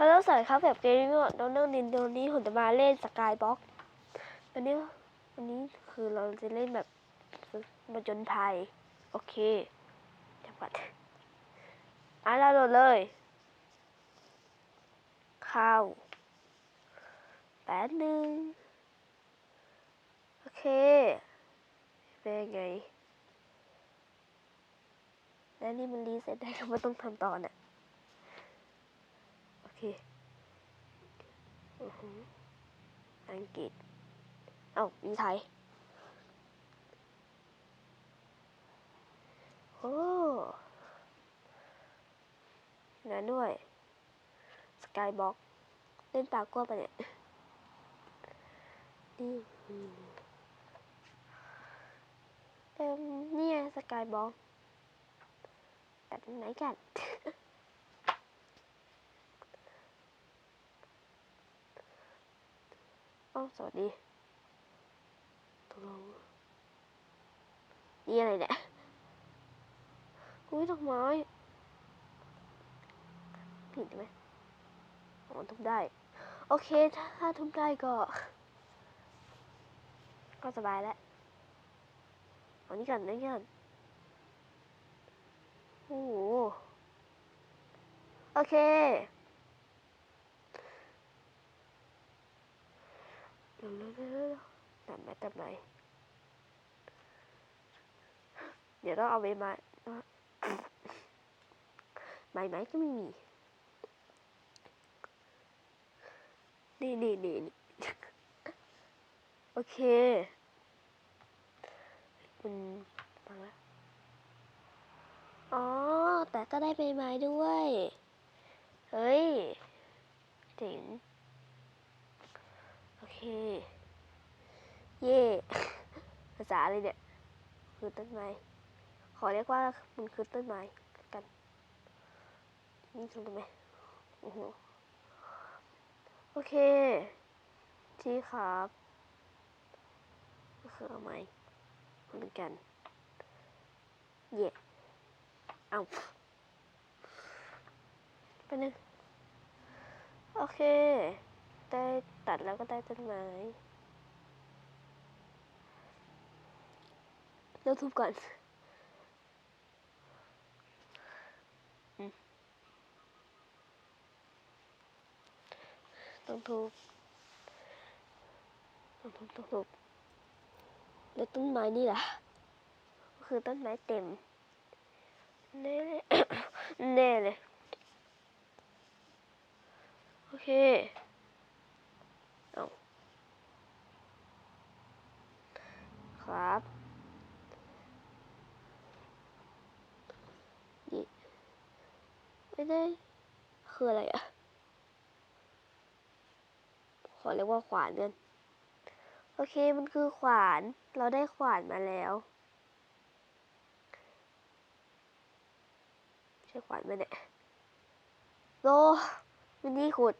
ฮัลโหลสวัสดีครับแบบเกมนี้น้องเรื่องดินเดี๋ยวนี้ผมจะมาเล่นสกายบ็อกวันนี้วันนี้คือเราจะเล่นแบบมาจนภัย โอเคจับก่อนอะเราโหลดเลย เข้าแป๊บหนึ่งโอเค เป็นไง แล้วนี่มันรีเซ็ตได้ก็ไม่ต้องทำต่อน่ะ โอเค อังกฤษ เอ้ามีไทย โอ้นั่นด้วย สกายบ็อกเล่นปากกลัวปะเนี่ยนี่เอ็มเนี่ยสกายบ็อกแต่ไหนกัน อ้าสวัสดีตกลงนี่อะไรเนี่ยอุ้ยดอกไม้ผิดไหมอ๋อทุบได้ โอเค ถ้าถ้าทุบได้ก็ ก็สบายแล้วเอานี่กันนี่กันโอ้โหโอเค เร็วเร็วเร็วเร็วตัดไหมตัดไหมเดี๋ยวต้องเอาใบไม้ใบไม้ก็ไม่มี นี่นี่นี่โอเคมันมาแล้วอ๋อ แต่ก็ได้ใบไม้ด้วย เฮ้ยเจ๋ง เคเย่ภาษาอะไรเนี่ย คือต้นไม้ ขอเรียกว่ามันคือต้นไม้กัน นี่ถูกไหมโอ้โหโอเค ที่ครับก็คือเอาไม้เหมือนกัน เย่เอาไปหนึ่งโอเค ได้ตัดแล้วก็ได้ต้นไม้เริ่มทุบก่อนต้องทุบต้องทุบต้องทุบแล้วต้นไม้นี่ล่ะก็คือต้นไม้เต็มแน่เลยแน่เลย โอเค เอา ครับ นี่ ไม่ได้ คืออะไรอะขอเรียกว่าขวานกันโอเค มันคือขวาน เราได้ขวานมาแล้ว ใช่ขวานไหมเนี่ยโลมินี่ขุด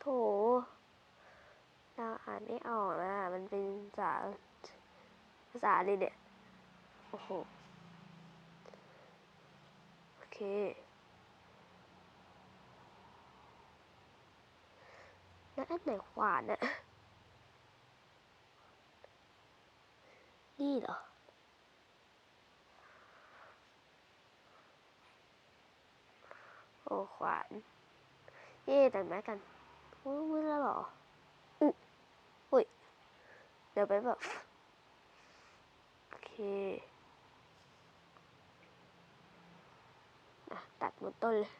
โถ เราอ่านไม่ออกนะ มันเป็นภาษาภาษาอะไรเนี่ย โอ้โห โอเค แล้วอันไหนขวานอะนี่เหรอโอ้ขวาน เย่แต่งไม้กันอุ้ยมืดแล้วหรอ เดี๋ยวไปแบบโอเคอะตัดหมดต้นเลย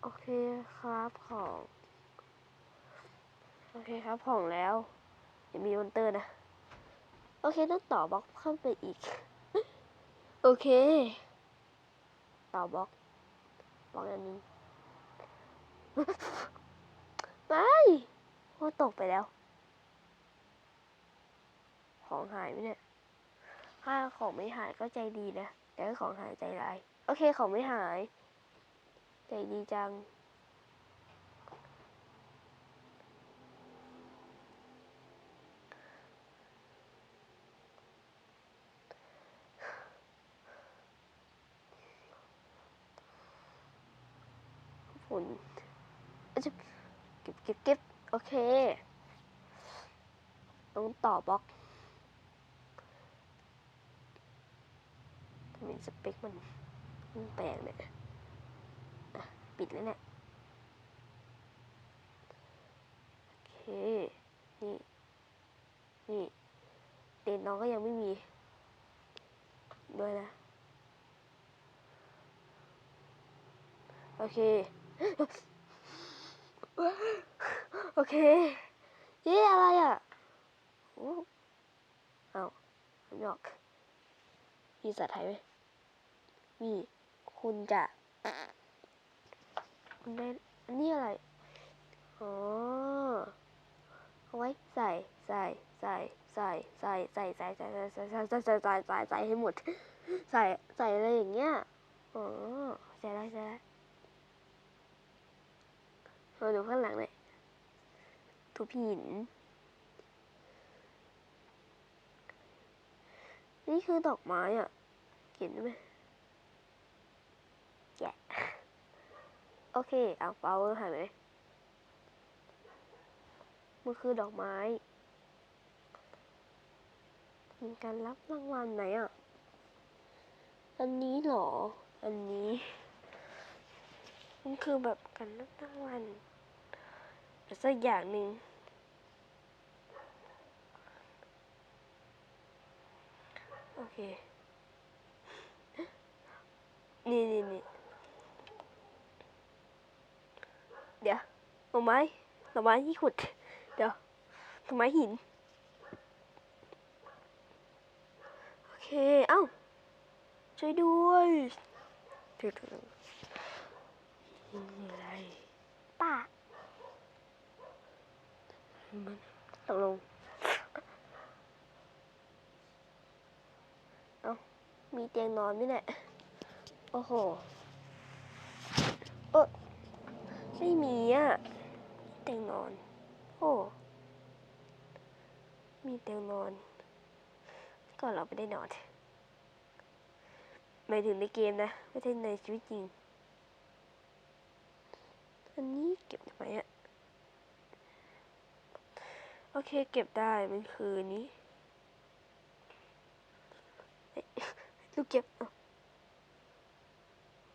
โอเคครับของ โอเคครับของแล้วยังมีมอนเตอร์นะ โอเคต้องต่อบล็อกเพิ่มไปอีก โอเค ต่อบล็อกบล็อกอันนี้ ไปว่าตกไปแล้ว ของหายไหมเนี่ย ถ้าของไม่หายก็ใจดีนะ แต่ของหายใจร้าย โอเคของไม่หาย ใจดีจังฝน ก็บเก็บเก็บโอเค ต้องต่อบล็อกทำไมสเปคมันมันแปลกเนี่ยปิดแล้วเนี่ยโอเค นี่ นี่เดนน้องก็ยังไม่มี ด้วยนะ โอเค โอเคเย้อะไรอะโอ้เอาหยอกมีภาษาไทยไหมมีคุณจะคุณได้อันนี้อะไร อ๋อ เอาไว้ใส่ใส่ใส่ใส่ใส่ใส่ใส่ใส่ใส่ใส่ใส่ใส่ใส่ใส่ใส่ใส่ให้หมด ใส่ใส่อะไรอย่างเงี้ย อ๋อใส่ได้ใส่ได้ เราดูข้างหลังหน่อยทุบหิน นี่คือดอกไม้อะ เห็นไหมแกะโอเค เอาเปาหายไปไหนมันคือดอกไม้มีการรับรางวัลไหนอะ อันนี้เหรอ อันนี้ มันคือแบบการรับรางวัลแต่สักอย่างหนึ่งโอเค นี่นี่นี่เดี๋ยวหน่อไม้หน่อไม้ที่ขุด เดี๋ยวหน่อไม้หิน โอเค เอ้า ช่วยด้วย ช่วยด้วยนี่อะไรป้ามันตกลง เอ้ามีเตียงนอนไหมเนี่ยโอ้โห เออไม่มีอะ เตียงนอน โอ้ มีเตียงนอน ก็เราไม่ได้นอนหมายถึงในเกมนะ ไม่ใช่ในชีวิตจริง อันนี้เก็บทำไมอะโอเคเก็บได้มันคือนี้ลูกเก็บอา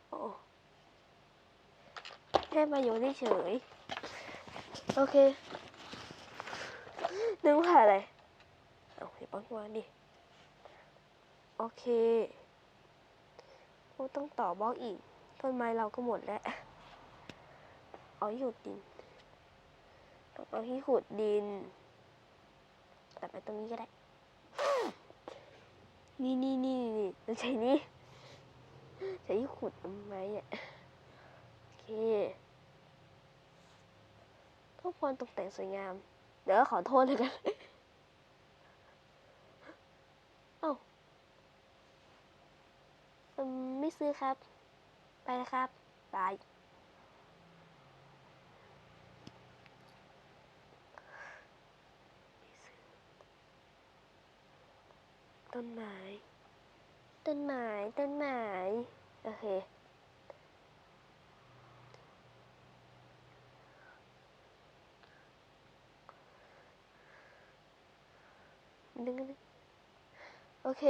โอ้แค่มาโยนเฉยโอเคนึกว่าอะไรเอาเดี๋ยวปังวางดิโอเคโอ้ต้องต่อบล็อกอีก ต้นไม้เราก็หมดแล้ว เอาที่ขุดดินต้องเอาที่ขุดดินตัดไปตรงนี้ก็ได้ นี่นี่นี่นี่ต้องใช้นี่ใช้ที่ขุดต้นไม้อะโอเคก็ควรตกแต่งสวยงาม เดี๋ยวขอโทษเลยกันเอ้าไม่ซื้อครับ ไปนะครับบาย ต้นไม้ ต้นไม้ ต้นไม้ โอเค นึงนึงโอเค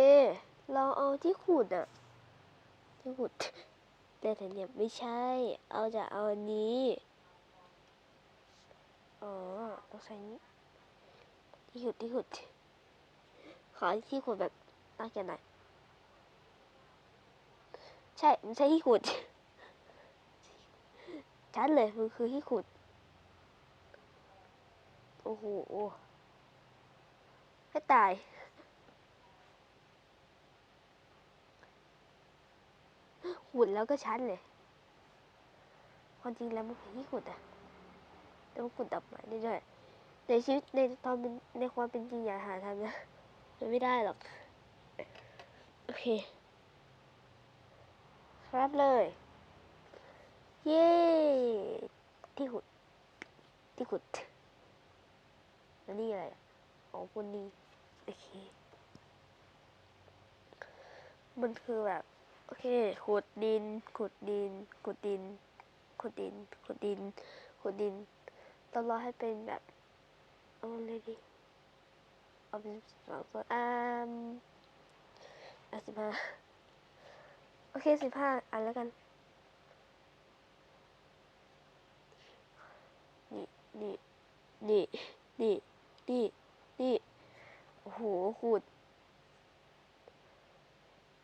เราเอาที่ขุดอะที่ขุดแต่แต่เนี่ยไม่ใช่ เอาจะเอาอันนี้ อ๋อ ต้องใช้นี้ที่ขุดที่ขุด ขอที่ขุดแบบน่าเกลียดหน่อยใช่ไม่ใช่ที่ขุดชัดเลยมันคือที่ขุด โอ้โหให้ตายขุดแล้วก็ชัดเลยความจริงแล้วมันเป็นที่ขุดอะแต่มันขุดดับไม้ได้ด้วยในชีวิตในตอนเป็นในความเป็นจริงอย่าหาทำนะ มันไม่ได้หรอก โอเค ครับเลย เย้ ที่ขุด ที่ขุดแล้วนี่อะไรอะอ๋อบนนี้โอเค มันคือแบบ โอเค ขุดดิน ขุดดิน ขุดดิน ขุดดิน ขุดดิน ขุดดิน ต้องรอให้เป็นแบบเอาเลยดิ เอาเป็นสองส่วนอ่ามอะสิบห้าโอเคสิบห้าอันแล้วกัน นี่นี่นี่นี่นี่นี่โอ้โหขูด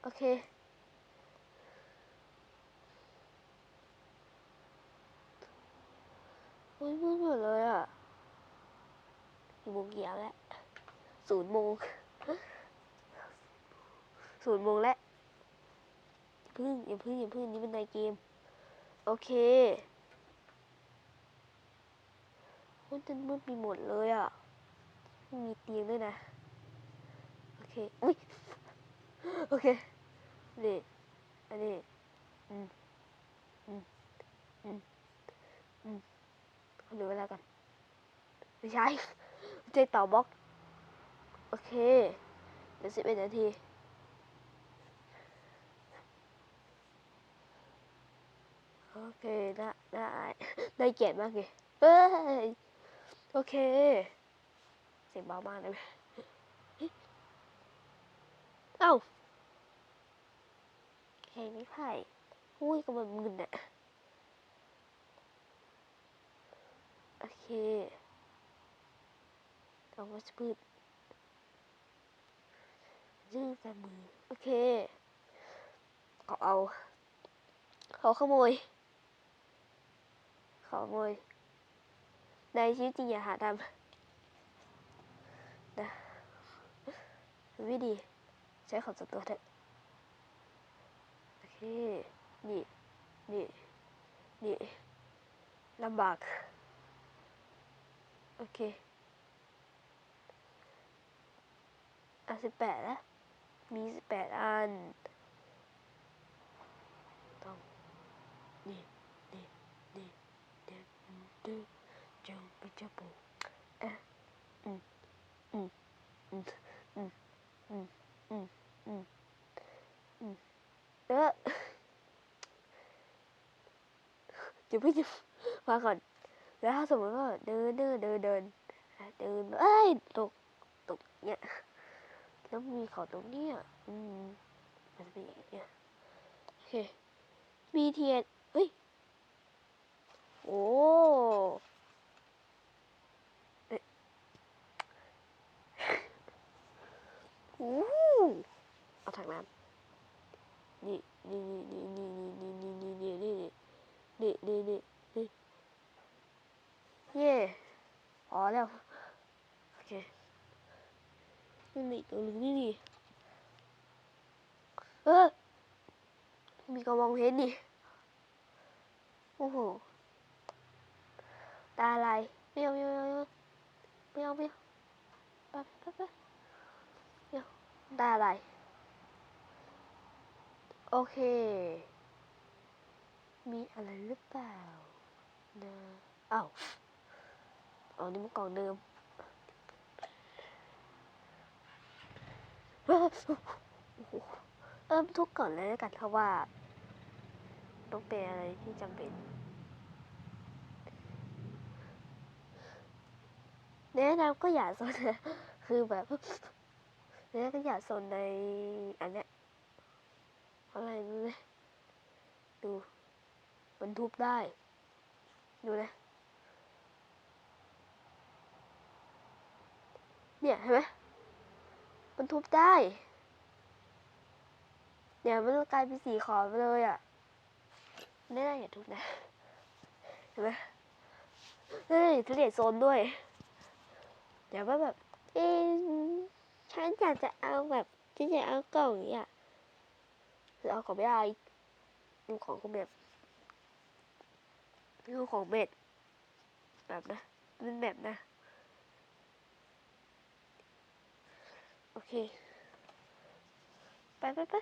โอเคโอ้ยมืดหมดเลยอะกี่โมงกี่ยามแล้ว ศูนย์โมงศูนย์โมงแล้วย่าพึ่งอย่าพึ่งอย่าพึ่งนี่เป็นในเกม โอเคโอ้ยจนมืดมีหมดเลยอะม,มีเตียงด้วยนะ โอเค อุ้ย โอเค นี่ อันนี้ อืม อืม อืม อืมขอดูเวลากันไม่ใช่ใช่ต่อบล็อก โอเคเดี๋ยวสิบเอ็ดนาที โอเค ได้ได้ได้เกียรติมากเลยเฮ้ย โอเค เสียงเบามากเลยเฮ้ยเอ้าแข่งไม่ไผ่อุ้ยกำลังมึนอะโอเคเอาวัชพืช ยืดแต่มือ โอเคเขาเอา เขาขโมยขอขโมย ในชีวิตจริงอย่าหาทำนะมันไม่ดี ใช้ของส่วนตัวเถอะโอเค นี่ นี่ นี่ลำบาก โอเคอะสิบแปดแล้ว มีสิบแปดอัน ต้องนี่นี่นี่เดินเดินจงไปจับปูเอะอืมอืมอืมอืมอืมอืมอืมอืมเออเดี๋ยวพี่จะมาก่อน แล้วถ้าสมมติว่าเดินเดินเดินเดินเดินเอ้ยตกตกเนี่ย แล้วมีเขาตรงเนี้ยอืม มันจะเป็นอย่างเงี้ยโอเคมีเทียนเฮ้ย โอ้เอ๊ะโอ้เอาถังน้ำนี่นี่นี่นี่นี่นี่นี่นี่นี่นี่นี่นี่นี่เย่พอแล้ว โอเค นี่มีตัวหนึงนี่นี่เออมีกระบองเพชรนี่โอ้โหตาอะไรไม่เอาไม่เอาไม่เอาไม่เอาไปไปไปไม่เอาตาอะไรโอเค มีอะไรหรือเปล่านะอ้าวอ๋อนี่มันกล่องเดิม เอิ่มทุกก่อนเลยแล้วกันเพราะว่า ต้องเป็นอะไรที่จำเป็น แนะนำก็อย่าสนนะคือแบบแนะนำก็อย่าสนในอันเนี้ยอะไรรู้ไหมดูมันทุบได้ ดูนะเนี่ยเห็นไหม ทุบได้เนี่ยวมันกลายเป็นสีขาวไปเลยอะ ไม่ได้อย่าทุบนะ เห็นไหมเฮ้ยทุเรียนโซนด้วย เดี๋ยวว่าแบบ เอ๊ฉันอยากจะเอาแบบฉันอยากเอากล่องอย่างเงี้ยหรือเอาของไม่ได้ดูของของแบบดูของเบ็ดแบบนะเป็นแบบนะ โอเค ไปไปไป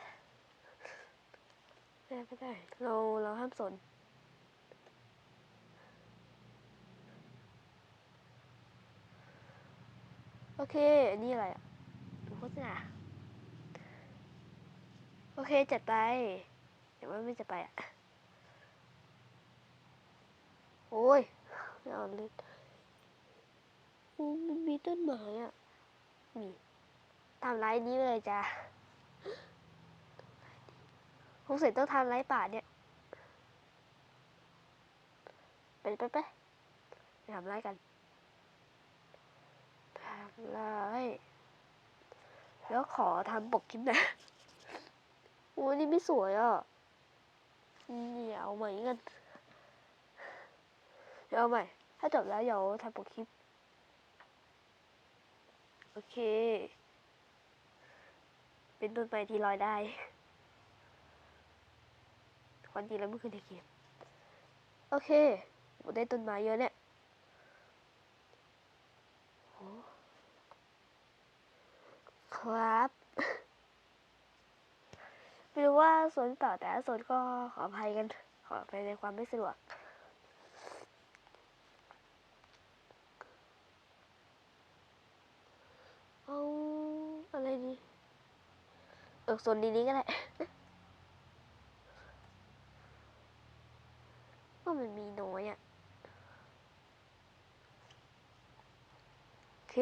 ได้ไปได้เราเราห้ามสน โอเคอันนี้อะไรอะดูโฆษณาโอเค จัดไปเดี๋ยวว่าไม่จะไปอะ โอ้ยไม่เอาเลยโอ้มันมีต้นไม้อะ ทำไรนี้เลยจ้ะคงเสร็จต้องทำไรป่าเนี่ย ไปไปไปไปทำไรกันทำไรแล้วขอทำปกคลิปนะโอ้นี่ไม่สวยอะนี่เอาใหม่กันเดี๋ยวเอาใหม่ ถ้าจบแล้วเดี๋ยวทำปกคลิป โอเค เป็นต้นไม้ที่ลอยได้ความจริงแล้วไม่คือในเกมโอเคผมได้ต้นไม้เยอะเนี่ยโอ้ครับไม่รู้ว่าสวนต่อแต่สวนก็ขออภัยกัน ขออภัยในความไม่สะดวกเอาอะไรดี เออโซนนี้นี้ก็ได้ว่ามันมีน้อยอะโอเค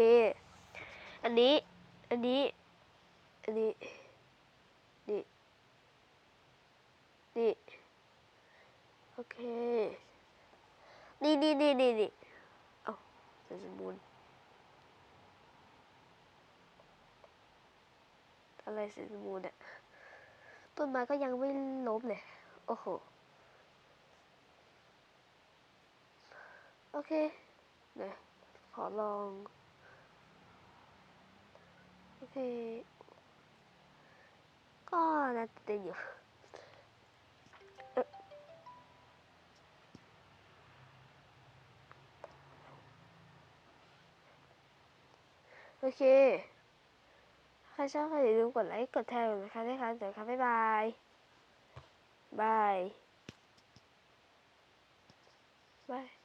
อันนี้ อันนี้ อันนี้ นี่ นี่ โอเค นี่นี่นี่นี่นี่เอาเสร็จสมบูรณ์ อะไรสร็จสมบูรณ์เนี่ยต้นไม้ก็ยังไม่ล้มเลย โอ้โห โอเคเดี๋ยวขอลอง โอเค ก็น่าจะเต้นอยู่โอเค ใครชอบก็อย่าลืมกดไลค์กดแชร์นะคะด้วยค่ะเดี๋ยวค่ะบ๊ายบายบายบาย